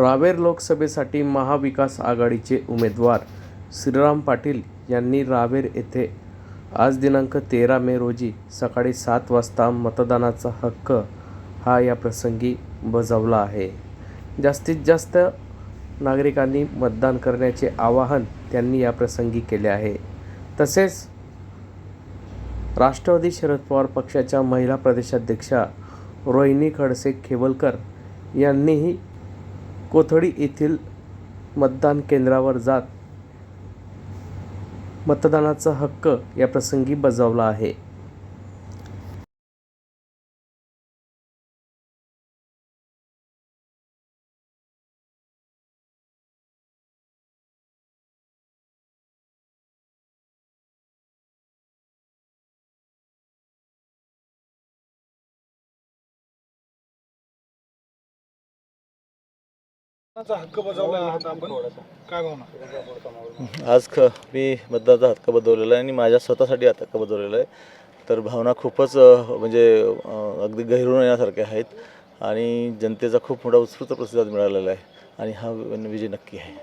रावेर लोकसभेसाठी महाविकास आघाडीचे उमेदवार श्रीराम पाटील यांनी रावेर येथे आज दिनांक तेरा मे रोजी सकाळी सात वाजता मतदानाचा हक्क हा या प्रसंगी बजावला आहे. जास्तीत जास्त नागरिकांनी मतदान करण्याचे आवाहन त्यांनी या प्रसंगी केले आहे. तसेच राष्ट्रवादी शरद पवार पक्षाच्या महिला प्रदेशाध्यक्षा रोहिणी खडसे खेवलकर यांनीही कोथळी येथील मतदान केंद्रावर जात मतदानाचा हक्क या प्रसंगी बजावला आहे. हक्क बजावला आहात आपण? काय भावना? आज ख मी मतदानाचा हक्क बदललेला आहे आणि माझ्या स्वतःसाठी हक्क बदललेला आहे. तर भावना खूपच म्हणजे अगदी गहिरून येण्यासारख्या आहेत आणि जनतेचा खूप मोठा उत्स्फूर्त प्रतिसाद मिळालेला आहे आणि हा विजय नक्की आहे.